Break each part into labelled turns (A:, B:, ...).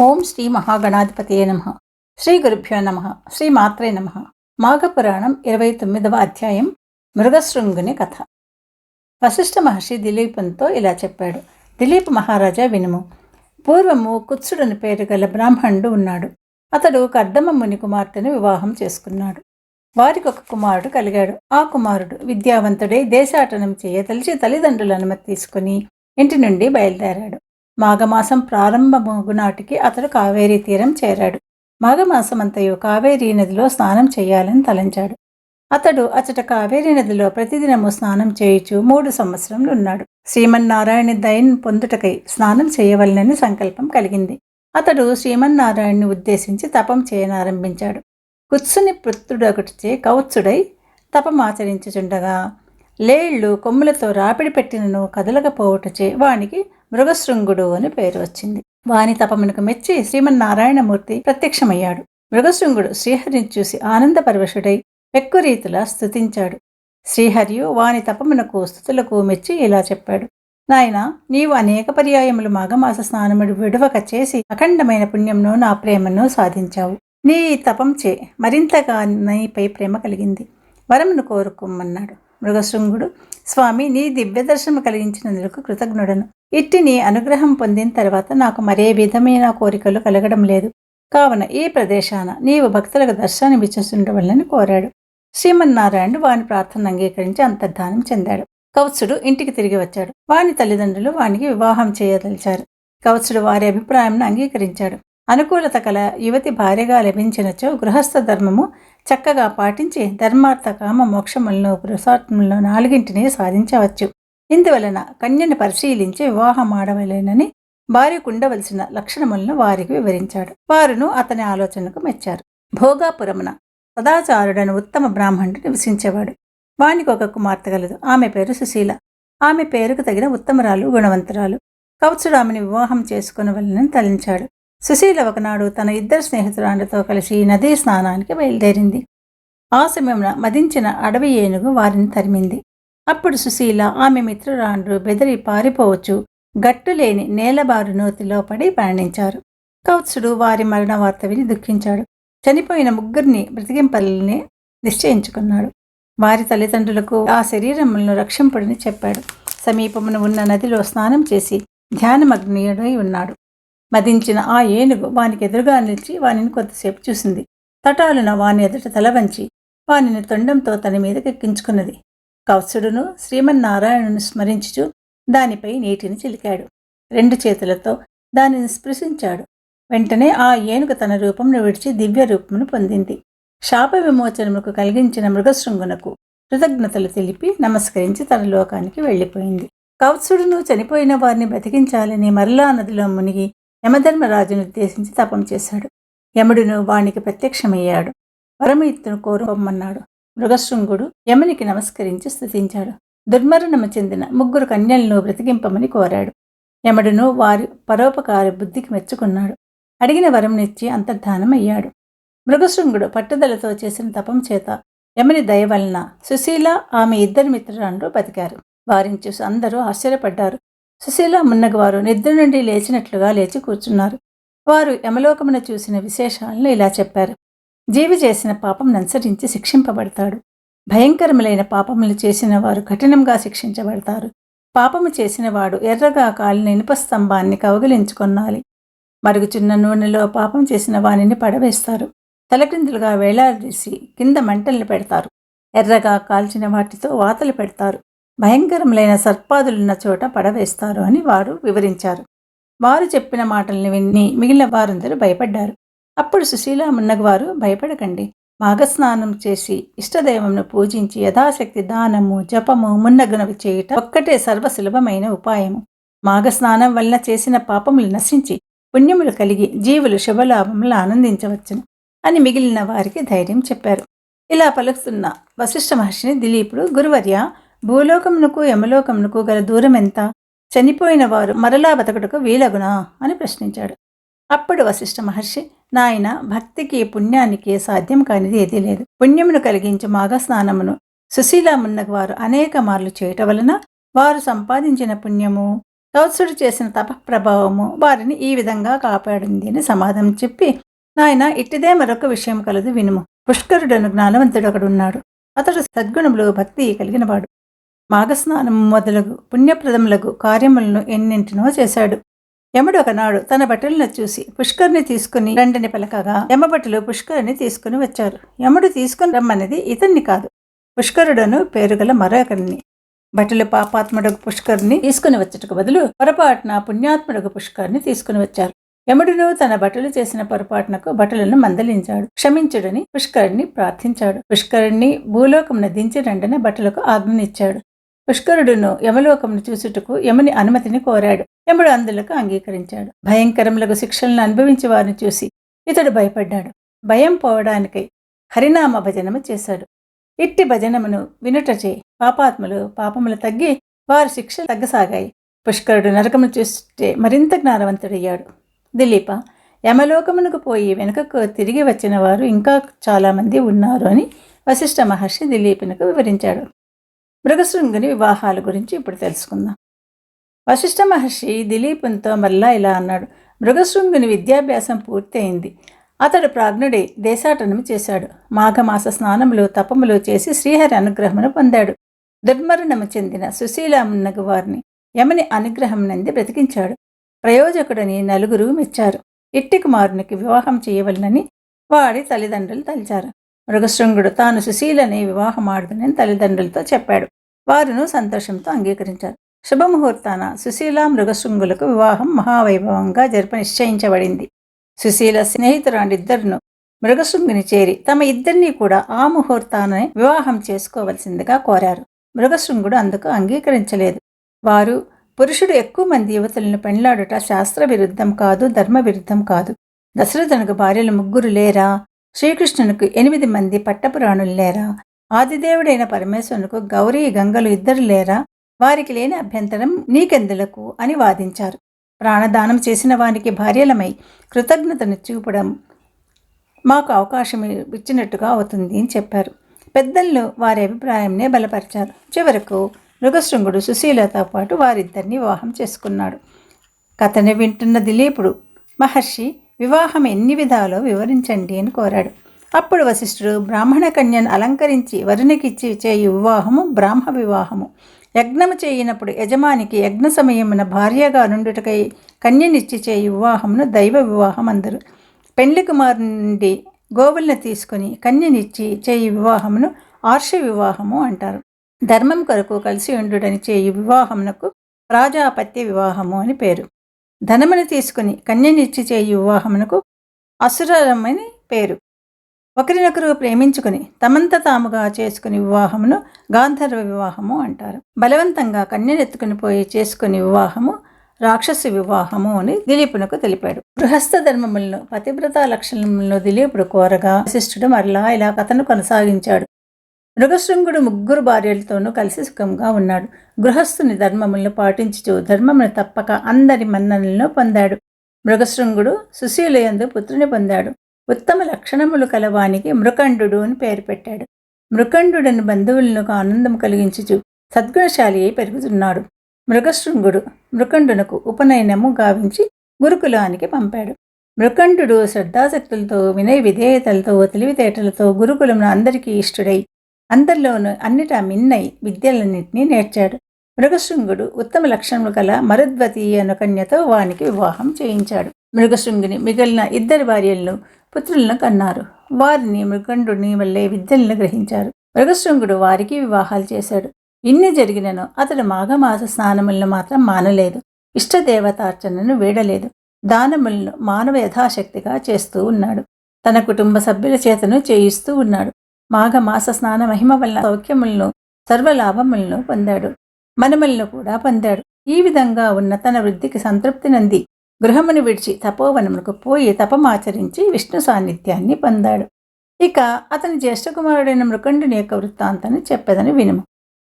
A: ఓం శ్రీ మహాగణాధిపతియే నమ. శ్రీ గురుభ్యో నమ. శ్రీ మాత్రే నమ. మాఘపురాణం ఇరవై తొమ్మిదవ అధ్యాయం మృగశృంగుని కథ. వశిష్ఠ మహర్షి దిలీపంతో ఇలా చెప్పాడు. దిలీప్ మహారాజా వినుము. పూర్వము కుత్సుడని పేరు గల బ్రాహ్మణుడు ఉన్నాడు. అతడు కర్దమ ముని కుమార్తెను వివాహం చేసుకున్నాడు. వారికి ఒక కుమారుడు కలిగాడు. ఆ కుమారుడు విద్యావంతుడై దేశాటనం చేయతలిచి తల్లిదండ్రుల అనుమతి తీసుకుని ఇంటి నుండి బయలుదేరాడు. మాఘమాసం ప్రారంభమగు నాటికి అతడు కావేరీ తీరం చేరాడు. మాఘమాసమంతయు కావేరీ నదిలో స్నానం చేయాలని తలంచాడు. అతడు అచట కావేరీ నదిలో ప్రతిదినము స్నానం చేయుచు మూడు సంవత్సరములు ఉన్నాడు శ్రీమన్నారాయణ దయన్ పొందుటకై స్నానం చేయవలనని సంకల్పం కలిగింది. అతడు శ్రీమన్నారాయణ్ణి ఉద్దేశించి తపం చేయనారంభించాడు. కుత్సుని పుత్రుడొకటిచే కౌత్సుడై తపమాచరించుచుండగా లేళ్ళు కొమ్ములతో రాపిడి పెట్టినను కదలకపోవటచే వానికి మృగశృంగుడు అని పేరు వచ్చింది. వాని తపమునకు మెచ్చి శ్రీమన్నారాయణమూర్తి ప్రత్యక్షమయ్యాడు. మృగశృంగుడు శ్రీహరిని చూసి ఆనందపరవశుడై పెక్కు స్థుతించాడు శ్రీహరియు వాని తపమునకు స్థుతులకు మెచ్చి ఇలా చెప్పాడు. నాయన నీవు అనేక పర్యాయములు మాఘమాస స్నానముడు విడువక చేసి అఖండమైన పుణ్యంను నా ప్రేమను సాధించావు. నీ తపంచే మరింతగా నీపై ప్రేమ కలిగింది. వరమును కోరుకోమన్నాడు మృగశృంగుడు స్వామి నీ దివ్య దర్శనం కలిగించినందుకు కృతజ్ఞుడను. ఇట్టిని అనుగ్రహం పొందిన తర్వాత నాకు మరే విధమైన కోరికలు కలగడం లేదు. కావున ఈ ప్రదేశాన నీవు భక్తులకు దర్శనం కోరాడు. శ్రీమన్నారాయణుడు వాని ప్రార్థన అంగీకరించి అంతర్ధానం చెందాడు. కౌత్సుడు ఇంటికి తిరిగి వచ్చాడు. వాని తల్లిదండ్రులు వానికి వివాహం చేయదలిచారు. కౌత్సుడు వారి అభిప్రాయంను అంగీకరించాడు. అనుకూలత కల యువతి భార్యగా లభించినచో గృహస్థ ధర్మము చక్కగా పాటించి ధర్మార్థ కామ మోక్షములను పురుషార్థములను నాలుగింటిని సాధించవచ్చు. ఇందువలన కన్యను పరిశీలించి వివాహం ఆడవలేనని భార్యకు ఉండవలసిన లక్షణములను వారికి వివరించాడు. వారును అతని ఆలోచనకు మెచ్చారు. భోగాపురమున సదాచారుడని ఉత్తమ బ్రాహ్మణుడు నివసించేవాడు. వానికి ఒక కుమార్తె గలదు ఆమె పేరు సుశీల. ఆమె పేరుకు తగిన ఉత్తమరాలు గుణవంతురాలు. కవచుడు ఆమెను వివాహం చేసుకునవలనని తలించాడు. సుశీల ఒకనాడు తన ఇద్దరు స్నేహితురాలతో కలిసి నదీ స్నానానికి బయలుదేరింది. ఆ సమయంలో మదించిన అడవి ఏనుగు వారిని తరిమింది. అప్పుడు సుశీల ఆమె మిత్రురాండ్రు బెదిరి పారిపోవచ్చు. గట్టులేని నేలబారు నోతిలో పడి మరణించారు. కౌత్సుడు వారి మరణ వార్త విని దుఃఖించాడు. చనిపోయిన ముగ్గురిని బ్రతికింపల్ని నిశ్చయించుకున్నాడు. వారి తల్లిదండ్రులకు ఆ శరీరములను రక్షింపుడని చెప్పాడు. సమీపమున ఉన్న నదిలో స్నానం చేసి ధ్యానమగ్నీయుడై ఉన్నాడు. మదించిన ఆ ఏనుగు వానికి ఎదురుగా నిలిచి వానిని కొంతసేపు చూసింది. తటాలున వాని ఎదుట తల వంచి వానిని తొండంతో తన మీదకెక్కించుకున్నది. కౌత్సుడును శ్రీమన్నారాయణుని స్మరించుచు దానిపై నీటిని చిలికాడు. రెండు చేతులతో దానిని స్పృశించాడు. వెంటనే ఆ ఏనుగు తన రూపమును విడిచి దివ్య రూపమును పొందింది. శాప విమోచనముకు కలిగించిన మృగశృంగునకు కృతజ్ఞతలు తెలిపి నమస్కరించి తన లోకానికి వెళ్ళిపోయింది. కౌత్సుడును చనిపోయిన వారిని బ్రతికించాలని మరలా నదిలో మునిగి యమధర్మరాజును ఉద్దేశించి తపం చేశాడు. యముడును వానికి ప్రత్యక్షమయ్యాడు. వరము ఇత్తును కోరుకోమన్నాడు. మృగశృంగుడు యమునికి నమస్కరించి స్థుతించాడు దుర్మరణము చెందిన ముగ్గురు కన్యలను బ్రతికింపమని కోరాడు. యముడును వారి పరోపకార బుద్ధికి మెచ్చుకున్నాడు. అడిగిన వరంనిచ్చి అంతర్ధానం అయ్యాడు మృగశృంగుడు పట్టుదలతో చేసిన తపం చేత యముని దయ వలన సుశీల ఆమె ఇద్దరు మిత్రురాండ్రు బతికారు. వారిని చూసి అందరూ ఆశ్చర్యపడ్డారు. సుశీల మున్నగవారు నిద్ర నుండి లేచినట్లుగా లేచి కూర్చున్నారు. వారు యమలోకమున చూసిన విశేషాలను ఇలా చెప్పారు. జీవి చేసిన పాపం అనుసరించి శిక్షింపబడతాడు. భయంకరములైన పాపములు చేసిన వారు కఠినంగా శిక్షించబడతారు. పాపము చేసిన వాడు ఎర్రగా కాలిన ఇనుప స్తంభాన్ని కౌగిలించుకొనాలి. మరుగుచున్న నూనెలో పాపం చేసిన వానిని పడవేస్తారు. తలక్రిందులుగా వేలాడదీసి కింద మంటల్ని పెడతారు. ఎర్రగా కాల్చిన వాటితో వాతలు పెడతారు. భయంకరములైన సర్పాదులున్న చోట పడవేస్తారు అని వారు వివరించారు. వారు చెప్పిన మాటల్ని విని మిగిలిన వారందరూ భయపడ్డారు. అప్పుడు సుశీల మున్నగవారు భయపడకండి. మాఘస్నానం చేసి ఇష్టదైవంను పూజించి యథాశక్తి దానము జపము మున్నగునవి చేయుట ఒక్కటే సర్వసులభమైన ఉపాయము. మాఘస్నానం వలన చేసిన పాపములు నశించి పుణ్యములు కలిగి జీవులు శుభలాభములు ఆనందించవచ్చును అని మిగిలిన వారికి ధైర్యం చెప్పారు. ఇలా పలుకుతున్న వశిష్ఠ మహర్షిని దిలీపుడు గురువర్య భూలోకమునకు యమలోకమునకు గల దూరం ఎంత చనిపోయిన వారు మరలా బతకటకు వీలగునా అని ప్రశ్నించాడు. అప్పుడు వశిష్ఠ మహర్షి నాయన భక్తికి పుణ్యానికి సాధ్యం కానిది ఏదీ లేదు. పుణ్యమును కలిగించే మాఘస్నానమును సుశీలామున్నగ వారు అనేక మార్లు చేయటం వలన వారు సంపాదించిన పుణ్యము కౌత్సుడు చేసిన తప ప్రభావము వారిని ఈ విధంగా కాపాడింది అని సమాధానం చెప్పి నాయన ఇట్టిదే మరొక విషయం కలదు వినుము. పుష్కరుడను జ్ఞానవంతుడు ఒకడున్నాడు అతడు సద్గుణములు భక్తి కలిగినవాడు. మాఘస్నానం మొదలగు పుణ్యప్రదములకు కార్యములను ఎన్నింటినో చేశాడు. యముడు ఒకనాడు తన బట్టలను చూసి పుష్కర్ని తీసుకుని రండిని పలకగా యమభటులు పుష్కరుని తీసుకుని వచ్చారు. యముడు తీసుకుని రమ్మన్నది ఇతన్ని కాదు పుష్కరుడను పేరుగల మరొకరిని. భటులు పాపాత్ముడకు పుష్కర్ని తీసుకుని వచ్చటకు బదులు పొరపాటున పుణ్యాత్ముడకు పుష్కర్ని తీసుకుని వచ్చారు. యముడును తన బట్టలు చేసిన పొరపాటునకు బట్టలను మందలించాడు క్షమించుడని పుష్కరుణ్ణి ప్రార్థించాడు. పుష్కరుణ్ణి భూలోకమున దించి రండన బట్టలకు ఆజ్ఞనిచ్చాడు. పుష్కరుడును యమలోకమును చూసుటకు యముని అనుమతిని కోరాడు. యముడు అందులకు అంగీకరించాడు. భయంకరములకు శిక్షలను అనుభవించి వారిని చూసి ఇతడు భయపడ్డాడు. భయం పోవడానికై హరినామ భజనము చేశాడు. ఇట్టి భజనమును వినుటచే పాపాత్ములు పాపములు తగ్గి వారి శిక్ష తగ్గసాగాయి. పుష్కరుడు నరకమును చూస్తే మరింత జ్ఞానవంతుడయ్యాడు. దిలీప యమలోకమునకు పోయి వెనుకకు తిరిగి వచ్చిన వారు ఇంకా చాలామంది ఉన్నారు అని వశిష్ఠ మహర్షి దిలీపునకు వివరించాడు. మృగశృంగుని వివాహాల గురించి ఇప్పుడు తెలుసుకుందాం. వశిష్ఠ మహర్షి దిలీపునితో మరలా ఇలా అన్నాడు. మృగశృంగుని విద్యాభ్యాసం పూర్తయింది. అతడు ప్రాజ్ఞుడై దేశాటనము చేశాడు. మాఘమాస స్నానములు తపములు చేసి శ్రీహరి అనుగ్రహమును పొందాడు. దుర్మరణము చెందిన సుశీలమున్నగు వారిని యమని అనుగ్రహం నంది బ్రతికించాడు. ప్రయోజకుడని నలుగురు మెచ్చారు. ఇట్టి కుమారునికి వివాహం చేయవలనని వాడి తల్లిదండ్రులు తలిచారు. మృగశృంగుడు తాను సుశీలని వివాహమాడుదని తల్లిదండ్రులతో చెప్పాడు. వారును సంతోషంతో అంగీకరించారు. శుభముహూర్తాన సుశీల మృగశృంగులకు వివాహం మహావైభవంగా జరిప నిశ్చయించబడింది. సుశీల స్నేహితురాండిద్దరును మృగశృంగుని చేరి తమ ఇద్దరినీ కూడా ఆ ముహూర్తానే వివాహం చేసుకోవలసిందిగా కోరారు. మృగశృంగుడు అందుకు అంగీకరించలేదు. వారు పురుషుడు ఎక్కువ మంది యువతులను పెళ్ళాడుట శాస్త్ర విరుద్ధం కాదు ధర్మ విరుద్ధం కాదు. దశరథునకు భార్యలు ముగ్గురు లేరా? శ్రీకృష్ణునికి ఎనిమిది మంది పట్టపురాణులు లేరా? ఆదిదేవుడైన పరమేశ్వరునికి గౌరీ గంగలు ఇద్దరు లేరా? వారికి లేని అభ్యంతరం నీకెందులకు? అని వాదించారు. ప్రాణదానం చేసిన వానికి భార్యలమై కృతజ్ఞతను చూపడం మాకు అవకాశం ఇచ్చినట్టుగా అవుతుంది అని చెప్పారు. పెద్దల్లో వారి అభిప్రాయంనే బలపరిచారు. చివరకు మృగశృంగుడు సుశీలతో పాటు వారిద్దరిని వివాహం చేసుకున్నాడు. కథని వింటున్న దిలీపుడు మహర్షి వివాహం ఎన్ని విధాలో వివరించండి అని కోరాడు. అప్పుడు వశిష్ఠుడు బ్రాహ్మణ కన్యను అలంకరించి వరునికిచ్చి చేయు వివాహము బ్రాహ్మ వివాహము. యజ్ఞము చేయనప్పుడు యజమానికి యజ్ఞ సమయమున భార్యగా నుండుటకై కన్యనిచ్చి చేయు వివాహమును దైవ వివాహం అందరు. పెండ్లి కుమారు నుండి గోవులను తీసుకుని కన్యనిచ్చి చేయి వివాహమును ఆర్ష వివాహము అంటారు. ధర్మం కొరకు కలిసి ఉండుడని చేయి వివాహమునకు ప్రాజాపత్య వివాహము అని పేరు. ధనమును తీసుకుని కన్యనిచ్చి చేయు వివాహమునకు అసురమని పేరు. ఒకరినొకరు ప్రేమించుకుని తమంత తాముగా చేసుకుని వివాహమును గాంధర్వ వివాహము అంటారు. బలవంతంగా కన్యనెత్తుకుని పోయి చేసుకుని వివాహము రాక్షసు వివాహము అని దిలీపునకు తెలిపాడు. గృహస్థ ధర్మములను పతివ్రత లక్షణములను దిలీపుడు కోరగా వశిష్ఠుడు మరలా ఇలా కథను కొనసాగించాడు. మృగశృంగుడు ముగ్గురు భార్యలతోనూ కలిసి సుఖంగా ఉన్నాడు. గృహస్థుని ధర్మములను పాటించుచు ధర్మమును తప్పక అందరి మన్ననలను పొందాడు. మృగశృంగుడు సుశీలయందు పుత్రుని పొందాడు. ఉత్తమ లక్షణములు కలవానికి మృకండు అని పేరు పెట్టాడు. మృకండుడని బంధువులకు ఆనందం కలిగించుచు సద్గుణశాలి అయి పెరుగుతున్నాడు. మృగశృంగుడు మృకండునకు ఉపనయనము గావించి గురుకులానికి పంపాడు. మృకండు శ్రద్ధాశక్తులతో వినయ విధేయతలతో తెలివితేటలతో గురుకులమును అందరికీ ఇష్టుడై అందరిలోనూ అన్నిటా మిన్నై విద్యలన్నింటినీ నేర్చాడు. మృగశృంగుడు ఉత్తమ లక్షణములు గల మరుద్వతి అను కన్యతో వానికి వివాహం చేయించాడు. మృగశృంగుని మిగిలిన ఇద్దరు భార్యలను పుత్రులను కన్నారు. వారిని మృగండుని వల్లే విద్యలను గ్రహించారు. మృగశృంగుడు వారికి వివాహాలు చేశాడు. ఇన్ని జరిగినను అతడు మాఘమాస స్నానములను మాత్రం మానలేదు. ఇష్టదేవతార్చనను వీడలేదు. దానములను మానవ యథాశక్తిగా చేస్తూ ఉన్నాడు. తన కుటుంబ సభ్యుల చేతను చేయిస్తూ ఉన్నాడు. మాఘమాస స్నాన మహిమ వల్ల సౌఖ్యములను సర్వలాభములను పొందాడు. మనములను కూడా పొందాడు. ఈ విధంగా ఉన్న తన వృద్ధికి సంతృప్తి నంది. గృహమును విడిచి తపోవనమునకు పోయి తపమాచరించి విష్ణు సాన్నిధ్యాన్ని పొందాడు. ఇక అతని జ్యేష్ఠ కుమారుడైన మృకండుని యొక్క వృత్తాంతాన్ని చెప్పదని వినుము.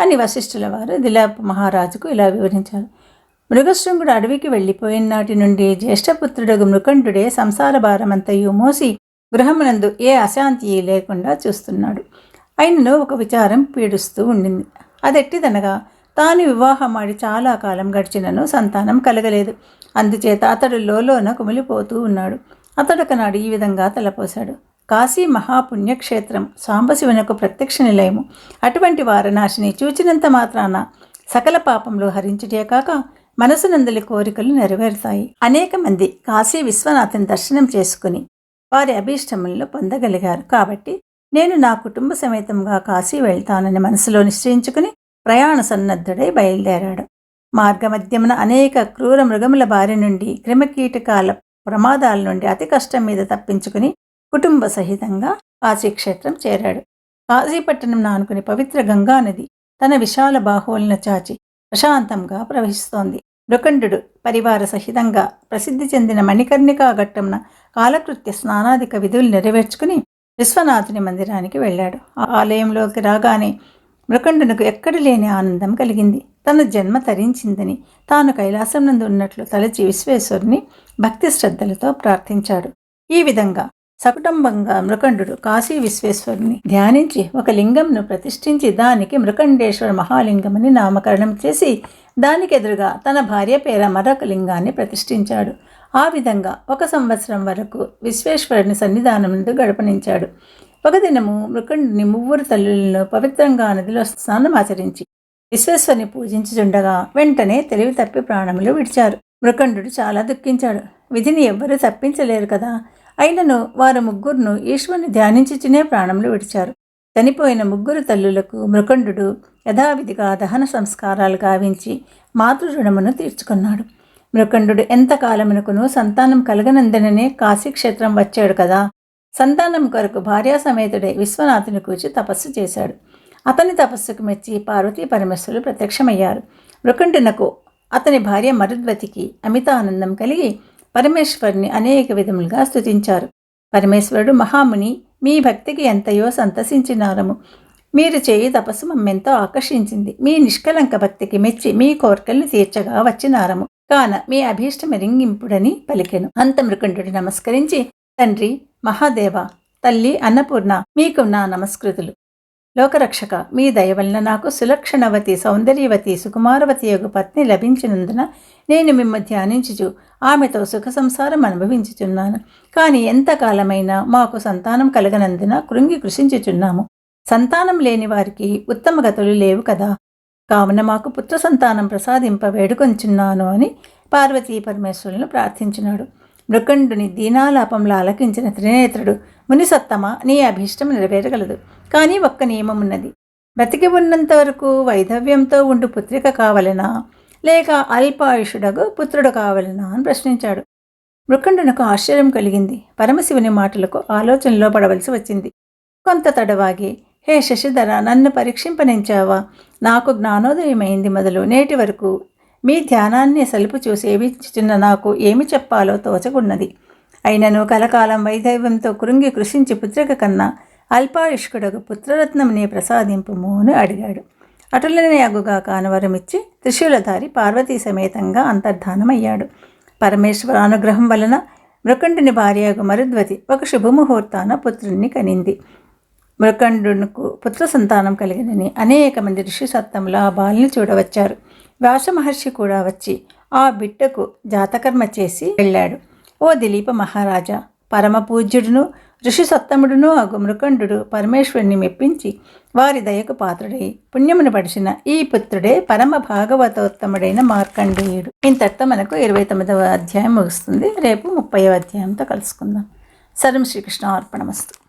A: అని వశిష్ఠుల వారు దిలాప్ మహారాజుకు ఇలా వివరించారు. మృగశృంగుడు అడవికి వెళ్ళిపోయిన నాటి నుండి జ్యేష్ఠపుత్రుడు మృకండుడే సంసార భారమంతయు మోసి గృహమునందు ఏ అశాంతి లేకుండా చూస్తున్నాడు. ఆయనను ఒక విచారం పీడిస్తూ ఉండింది. అదెట్టిదనగా తాను వివాహమాడి చాలా కాలం గడిచినను సంతానం కలగలేదు. అందుచేత అతడు లోలోన కుమిలిపోతూ ఉన్నాడు. అతడొకనాడు ఈ విధంగా తలపోశాడు. కాశీ మహాపుణ్యక్షేత్రం సాంబశివునకు ప్రత్యక్ష నిలయము. అటువంటి వారణాశిని చూచినంత మాత్రాన సకల పాపంలో హరించుటే కాక మనసునందలి కోరికలు నెరవేరుతాయి. అనేక మంది కాశీ విశ్వనాథుని దర్శనం చేసుకుని వారి అభీష్టములను పొందగలిగారు. కాబట్టి నేను నా కుటుంబ సమేతంగా కాశీ వెళ్తానని మనసులో నిశ్చయించుకుని ప్రయాణ సన్నద్ధుడై బయలుదేరాడు. మార్గమధ్యమున అనేక క్రూర మృగముల బారి నుండి క్రిమకీటకాల ప్రమాదాల నుండి అతి కష్టం మీద తప్పించుకుని కుటుంబ సహితంగా కాశీక్షేత్రం చేరాడు. కాశీపట్టణం నానుకుని పవిత్ర గంగా నది తన విశాల బాహువులను చాచి ప్రశాంతంగా ప్రవహిస్తోంది. మృకండు పరివార సహితంగా ప్రసిద్ధి చెందిన మణికర్ణికా ఘట్టంన కాలకృత్య స్నానాధిక విధులు నెరవేర్చుకుని విశ్వనాథుని మందిరానికి వెళ్ళాడు. ఆ ఆలయంలోకి రాగానే మృకండునకు ఎక్కడ లేని ఆనందం కలిగింది. తన జన్మ తరించిందని తాను కైలాసం నందు ఉన్నట్లు తలచి విశ్వేశ్వరుని భక్తి శ్రద్ధలతో ప్రార్థించాడు. ఈ విధంగా సకుటుంబంగా మృకండు కాశీ విశ్వేశ్వరుని ధ్యానించి ఒక లింగంను ప్రతిష్ఠించి దానికి మృకండేశ్వర మహాలింగమని నామకరణం చేసి దానికెదురుగా తన భార్య పేర మరొక లింగాన్ని ప్రతిష్ఠించాడు. ఆ విధంగా ఒక సంవత్సరం వరకు విశ్వేశ్వరుని సన్నిధానం నుండి గడపనించాడు. ఒక దినము మృకండుని మువ్వురు తల్లులను పవిత్రంగా నదిలో స్నానమాచరించి విశ్వేశ్వరుని పూజించుచుండగా వెంటనే తెలివి తప్పి ప్రాణములు విడిచారు. మృకండు చాలా దుఃఖించాడు. విధిని ఎవ్వరూ తప్పించలేరు కదా. అయినను వారు ముగ్గురును ఈశ్వరుని ధ్యానించుచునే ప్రాణములు విడిచారు. చనిపోయిన ముగ్గురు తల్లులకు మృకండు యథావిధిగా దహన సంస్కారాలు గావించి మాతృరుణమును తీర్చుకున్నాడు. మృకండు ఎంతకాలమునకును సంతానం కలగనందననే కాశీక్షేత్రం వచ్చాడు కదా. సంతానం కొరకు భార్యా సమేతుడే విశ్వనాథుని కూర్చి తపస్సు చేశాడు. అతని తపస్సుకు మెచ్చి పార్వతీ పరమేశ్వరులు ప్రత్యక్షమయ్యారు. మృకండునకు అతని భార్య మరుద్వతికి అమితానందం కలిగి పరమేశ్వరుని అనేక విధములుగా స్తుతించారు. పరమేశ్వరుడు మహాముని మీ భక్తికి ఎంతయో సంతసించినారము. మీరు చేయి తపస్సు మమ్మెంతో ఆకర్షించింది. మీ నిష్కలంక భక్తికి మెచ్చి మీ కోరికల్ని తీర్చగా వచ్చినారము. కాన మీ అభీష్టమిరింగింపుడని పలికెను. అంత నమస్కరించి తండ్రి మహాదేవ తల్లి అన్నపూర్ణ మీకు నా నమస్కృతులు. లోకరక్షక మీ దయ వలన నాకు సులక్షణవతి సౌందర్యవతి సుకుమారవతి యొక్క పత్ని లభించినందున నేను మిమ్మ ధ్యానించుచు ఆమెతో సుఖ సంసారం అనుభవించుచున్నాను. కానీ ఎంతకాలమైనా మాకు సంతానం కలగనందున కృంగి కృషించుచున్నాము. సంతానం లేని వారికి ఉత్తమ గతులు లేవు కదా. కావున మాకు పుత్ర సంతానం ప్రసాదింప వేడుకొంచున్నాను అని పార్వతీ పరమేశ్వరులను ప్రార్థించినాడు. మృకండుని దీనాలాపంలో ఆలకించిన త్రినేత్రుడు మునిసత్తమ నీ అభీష్టం నెరవేరగలదు. కానీ ఒక్క నియమం ఉన్నది. బ్రతికి ఉన్నంత వరకు వైధవ్యంతో ఉండు పుత్రిక కావలనా? లేక అల్పాయుషుడగు పుత్రుడు కావలనా? అని ప్రశ్నించాడు. మృకండునకు ఆశ్చర్యం కలిగింది. పరమశివుని మాటలకు ఆలోచనలో పడవలసి వచ్చింది. కొంత తడవాగి హే శశిధర నన్ను పరీక్షింపనించావా? నాకు జ్ఞానోదయమైంది మొదలు. నేటి వరకు మీ ధ్యానాన్ని సలుపు చూసి నాకు ఏమి చెప్పాలో తోచకున్నది. అయినను కలకాలం వైదైవ్యంతో కృంగి కృషించి పుత్రిక కన్నా అల్పాయుష్కుడకు పుత్రరత్నంని ప్రసాదింపుము అని అడిగాడు. అటులనే అగుగా కానవరమిచ్చి త్రిశూలధారి పార్వతీ సమేతంగా అంతర్ధానమయ్యాడు. పరమేశ్వర అనుగ్రహం వలన మృకండుని భార్యకు మరుద్వతి ఒక శుభముహూర్తాన పుత్రుణ్ణి కనింది. మృకండునకు పుత్ర సంతానం కలిగినని అనేక మంది ఋషి సత్తంలో ఆ బాలిని చూడవచ్చారు. వ్యాస మహర్షి కూడా వచ్చి ఆ బిడ్డకు జాతకర్మ చేసి వెళ్ళాడు. ఓ దిలీప మహారాజా పరమ పూజ్యుడును ఋషి సత్తముడును అగు మృకండు పరమేశ్వరుని మెప్పించి వారి దయకు పాత్రుడై పుణ్యమును పడిచిన ఈ పుత్రుడే పరమ భాగవతోత్తముడైన మార్కండేయుడు. ఇంతటితో మనకు ఇరవై తొమ్మిదవ అధ్యాయం ముగుస్తుంది. రేపు ముప్పైవ అధ్యాయంతో కలుసుకుందాం. సర్వం శ్రీకృష్ణ అర్పణమస్తు.